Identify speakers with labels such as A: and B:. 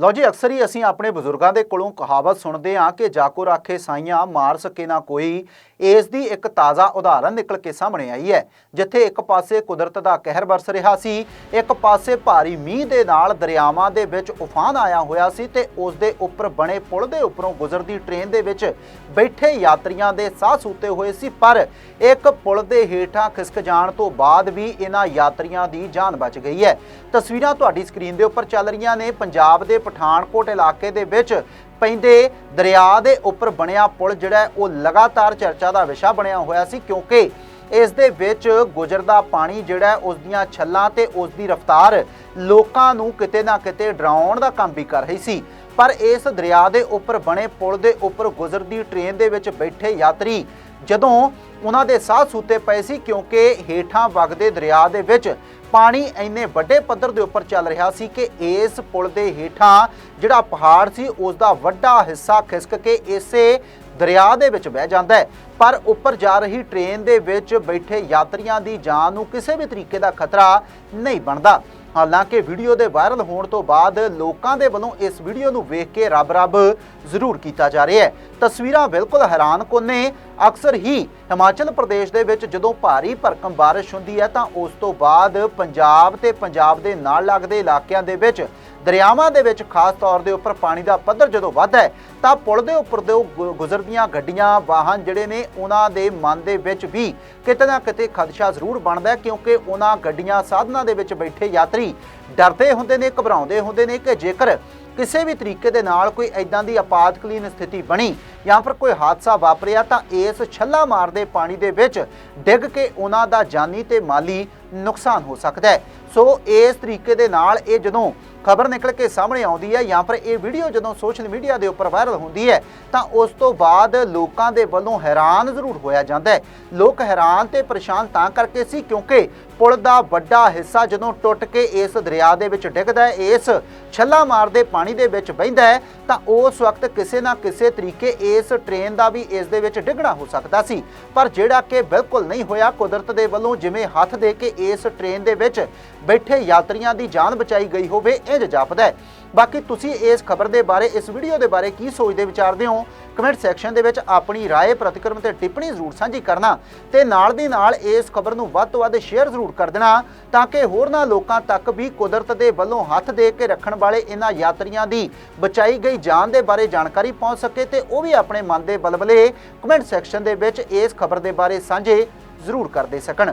A: ਲਓ ਜੀ, ਅਕਸਰ ਹੀ ਅਸੀਂ ਆਪਣੇ ਬਜ਼ੁਰਗਾਂ ਦੇ ਕੋਲੋਂ ਕਹਾਵਤ ਸੁਣਦੇ ਹਾਂ ਕਿ ਜਾਕੋ ਰਾਖੇ ਸਾਈਆਂ, ਮਾਰ ਸਕੇ ਨਾ ਕੋਈ। ਇਸ ਦੀ ਇੱਕ ਤਾਜ਼ਾ ਉਦਾਹਰਨ ਨਿਕਲ ਕੇ ਸਾਹਮਣੇ ਆਈ ਹੈ, ਜਿੱਥੇ ਇੱਕ ਪਾਸੇ ਕੁਦਰਤ ਦਾ ਕਹਿਰ ਵਰਸ ਰਿਹਾ ਸੀ, ਇੱਕ ਪਾਸੇ ਭਾਰੀ ਮੀਂਹ ਦੇ ਨਾਲ ਦਰਿਆਵਾਂ ਦੇ ਵਿੱਚ ਉਫਾਨ ਆਇਆ ਹੋਇਆ ਸੀ ਤੇ ਉਸ ਦੇ ਉੱਪਰ ਬਣੇ ਪੁਲ ਦੇ ਉੱਪਰੋਂ ਗੁਜ਼ਰਦੀ ਟ੍ਰੇਨ ਦੇ ਵਿੱਚ ਬੈਠੇ ਯਾਤਰੀਆਂ ਦੇ ਸਾਹ ਸੂਤੇ ਹੋਏ ਸੀ, ਪਰ ਇੱਕ ਪੁਲ ਦੇ ਹੇਠਾਂ ਖਿਸਕ ਜਾਣ ਤੋਂ ਬਾਅਦ ਵੀ ਇਹਨਾਂ ਯਾਤਰੀਆਂ ਦੀ ਜਾਨ ਬਚ ਗਈ ਹੈ। ਤਸਵੀਰਾਂ ਤੁਹਾਡੀ ਸਕਰੀਨ ਦੇ ਉੱਪਰ ਚੱਲ ਰਹੀਆਂ ਨੇ। ਪੰਜਾਬ ਦੇ ਪਠਾਨਕੋਟ ਇਲਾਕੇ ਦੇ ਵਿੱਚ ਪੈਂਦੇ ਦਰਿਆ ਦੇ ਉੱਪਰ ਬਣਿਆ ਪੁਲ ਜਿਹੜਾ ਉਹ ਲਗਾਤਾਰ ਚਰਚਾ ਦਾ ਵਿਸ਼ਾ ਬਣਿਆ ਹੋਇਆ ਸੀ ਕਿਉਂਕਿ ਇਸ ਦੇ ਵਿੱਚ ਗੁਜ਼ਰਦਾ ਪਾਣੀ ਜਿਹੜਾ ਹੈ, ਉਸ ਦੀਆਂ ਛੱਲਾਂ ਤੇ ਉਸ ਦੀ ਰਫ਼ਤਾਰ ਲੋਕਾਂ ਨੂੰ ਕਿਤੇ ਨਾ ਕਿਤੇ ਡਰਾਉਣ ਦਾ ਕੰਮ ਵੀ ਕਰ ਰਹੀ ਸੀ। ਪਰ ਇਸ ਦਰਿਆ ਦੇ ਉੱਪਰ ਬਣੇ ਪੁਲ ਦੇ ਉੱਪਰ ਗੁਜ਼ਰਦੀ ਟ੍ਰੇਨ ਦੇ ਵਿੱਚ ਬੈਠੇ ਯਾਤਰੀ ਜਦੋਂ ਉਹਨਾਂ ਦੇ ਸਾਹ ਸੂਤੇ ਪਏ ਸੀ ਕਿਉਂਕਿ ਹੇਠਾਂ ਵਗਦੇ ਦਰਿਆ ਦੇ ਵਿੱਚ ਪਾਣੀ ਇੰਨੇ ਵੱਡੇ ਪੱਧਰ ਦੇ ਉੱਪਰ ਚੱਲ ਰਿਹਾ ਸੀ ਕਿ ਇਸ ਪੁਲ ਦੇ ਹੇਠਾਂ ਜਿਹੜਾ ਪਹਾੜ ਸੀ ਉਸ ਦਾ ਵੱਡਾ ਹਿੱਸਾ ਖਿਸਕ ਕੇ ਇਸੇ ਦਰਿਆ ਦੇ ਵਿੱਚ ਵਹਿ ਜਾਂਦਾ ਹੈ। ਪਰ ਉੱਪਰ ਜਾ ਰਹੀ ਟ੍ਰੇਨ ਦੇ ਵਿੱਚ ਬੈਠੇ ਯਾਤਰੀਆਂ ਦੀ ਜਾਨ ਨੂੰ ਕਿਸੇ ਵੀ ਤਰੀਕੇ ਦਾ ਖਤਰਾ ਨਹੀਂ ਬਣਦਾ। ਹਾਲਾਂਕਿ ਵੀਡੀਓ ਦੇ ਵਾਇਰਲ ਹੋਣ ਤੋਂ ਬਾਅਦ ਲੋਕਾਂ ਦੇ ਵੱਲੋਂ ਇਸ ਵੀਡੀਓ ਨੂੰ ਵੇਖ ਕੇ ਰੱਬ-ਰੱਬ ਜ਼ਰੂਰ ਕੀਤਾ ਜਾ ਰਿਹਾ ਹੈ। ਤਸਵੀਰਾਂ ਬਿਲਕੁਲ ਹੈਰਾਨਕੁਨ ਨੇ ਅਕਸਰ ਹੀ ਹਿਮਾਚਲ ਪ੍ਰਦੇਸ਼ ਦੇ ਵਿੱਚ ਜਦੋਂ ਭਾਰੀ ਭਰਕਮ ਬਾਰਿਸ਼ ਹੁੰਦੀ ਹੈ ਤਾਂ ਉਸ ਤੋਂ ਬਾਅਦ ਪੰਜਾਬ ਤੇ ਪੰਜਾਬ ਦੇ ਨਾਲ ਲੱਗਦੇ ਇਲਾਕਿਆਂ ਦੇ ਵਿੱਚ, ਦਰਿਆਵਾਂ ਦੇ ਵਿੱਚ ਖਾਸ ਤੌਰ ਦੇ ਉੱਪਰ ਪਾਣੀ ਦਾ ਪੱਧਰ ਜਦੋਂ ਵੱਧਦਾ ਹੈ, ਤਾਂ ਪੁਲ ਦੇ ਉੱਪਰ ਦੇ ਗੁ- ਗੁਜ਼ਰਦੀਆਂ ਗੱਡੀਆਂ, ਵਾਹਨ ਜਿਹੜੇ ਨੇ ਉਹਨਾਂ ਦੇ ਮਨ ਦੇ ਵਿੱਚ ਵੀ ਕਿਤੇ ਨਾ ਕਿਤੇ ਖਦਸ਼ਾ ਜ਼ਰੂਰ ਬਣਦਾ ਹੈ ਕਿਉਂਕਿ ਉਹਨਾਂ ਗੱਡੀਆਂ ਸਾਧਨਾਂ ਦੇ ਵਿੱਚ ਬੈਠੇ ਯਾਤਰੀ ਡਰਦੇ ਹੁੰਦੇ ਨੇ, ਘਬਰਾਉਂਦੇ ਹੁੰਦੇ ਨੇ ਕਿ ਜੇਕਰ ਕਿਸੇ ਵੀ ਤਰੀਕੇ ਦੇ ਨਾਲ ਕੋਈ ਐਦਾਂ ਦੀ ਆਪਾਤਕਾਲੀਨ ਸਥਿਤੀ ਬਣੀ ਜਾਂ ਫਿਰ ਕੋਈ ਹਾਦਸਾ ਵਾਪਰਿਆ ਤਾਂ ਇਸ ਛੱਲਾ ਮਾਰਦੇ ਪਾਣੀ ਦੇ ਵਿੱਚ ਡਿੱਗ ਕੇ ਉਹਨਾਂ ਦਾ ਜਾਨੀ ਤੇ ਮਾਲੀ ਨੁਕਸਾਨ ਹੋ ਸਕਦਾ ਹੈ। ਸੋ ਇਸ ਤਰੀਕੇ ਦੇ ਨਾਲ ਇਹ ਜਦੋਂ ਖਬਰ ਨਿਕਲ ਕੇ ਸਾਹਮਣੇ ਆਉਂਦੀ ਹੈ ਜਾਂ ਫਿਰ ਇਹ ਵੀਡੀਓ ਜਦੋਂ ਸੋਸ਼ਲ ਮੀਡੀਆ ਦੇ ਉੱਪਰ ਵਾਇਰਲ ਹੁੰਦੀ ਹੈ ਤਾਂ ਉਸ ਤੋਂ ਬਾਅਦ ਲੋਕਾਂ ਦੇ ਵੱਲੋਂ ਹੈਰਾਨ ਜ਼ਰੂਰ ਹੋਇਆ ਜਾਂਦਾ ਹੈ। ਲੋਕ ਹੈਰਾਨ ਤੇ ਪਰੇਸ਼ਾਨ ਤਾਂ ਕਰਕੇ ਸੀ ਕਿਉਂਕਿ ਪੁਲ ਦਾ ਵੱਡਾ ਹਿੱਸਾ ਜਦੋਂ ਟੁੱਟ ਕੇ ਇਸ ਦਰਿਆ ਦੇ ਵਿੱਚ ਡਿੱਗਦਾ ਹੈ, ਇਸ ਛੱਲਾ ਮਾਰਦੇ ਪਾਣੀ ਦੇ ਵਿੱਚ ਬਹਿੰਦਾ ਹੈ ਤਾਂ ਉਸ ਵਕਤ ਕਿਸੇ ਨਾ ਕਿਸੇ ਤਰੀਕੇ ਇਸ ਟ੍ਰੇਨ ਦਾ ਵੀ ਇਸ ਦੇ ਵਿੱਚ ਡਿੱਗਣਾ ਹੋ ਸਕਦਾ ਸੀ। ਪਰ ਜਿਹੜਾ ਕਿ ਬਿਲਕੁਲ ਨਹੀਂ ਹੋਇਆ, ਕੁਦਰਤ ਦੇ ਵੱਲੋਂ ਜਿਵੇਂ ਹੱਥ ਦੇ ਕੇ ਇਸ ਟ੍ਰੇਨ ਦੇ ਵਿੱਚ ਬੈਠੇ ਯਾਤਰੀਆਂ ਦੀ ਜਾਨ ਬਚਾਈ ਗਈ ਹੋਵੇ ਇੰਜ ਜਾਪਦਾ ਹੈ। ਬਾਕੀ ਤੁਸੀਂ ਇਸ ਖਬਰ ਦੇ ਬਾਰੇ ਇਸ ਵੀਡੀਓ ਦੇ ਬਾਰੇ ਕੀ ਸੋਚਦੇ ਵਿਚਾਰਦੇ ਹੋ ਕਮੈਂਟ ਸੈਕਸ਼ਨ ਦੇ ਵਿੱਚ ਆਪਣੀ رائے ਪ੍ਰਤੀਕਰਮ ਤੇ ਟਿੱਪਣੀ ਜ਼ਰੂਰ ਸਾਂਝੀ ਕਰਨਾ ਤੇ ਨਾਲ ਦੀ ਨਾਲ ਇਸ ਖਬਰ ਨੂੰ ਵੱਧ ਤੋਂ ਵੱਧ ਸ਼ੇਅਰ ਜ਼ਰੂਰ ਕਰ ਦੇਣਾ ਤਾਂ ਕਿ ਹੋਰਨਾਂ ਲੋਕਾਂ ਤੱਕ ਵੀ ਕੁਦਰਤ ਦੇ ਵੱਲੋਂ ਹੱਥ ਦੇ ਕੇ ਰੱਖਣ ਵਾਲੇ ਇਹਨਾਂ ਯਾਤਰੀਆਂ ਦੀ ਬਚਾਈ ਗਈ ਜਾਨ ਦੇ ਬਾਰੇ ਜਾਣਕਾਰੀ ਪਹੁੰਚ ਸਕੇ ਤੇ ਉਹ ਵੀ ਆਪਣੇ ਮਨ ਦੇ ਬਲਬਲੇ ਕਮੈਂਟ ਸੈਕਸ਼ਨ ਦੇ ਵਿੱਚ ਇਸ ਖਬਰ ਦੇ ਬਾਰੇ ਸਾਂਝੇ ਜ਼ਰੂਰ ਕਰਦੇ ਸਕਣ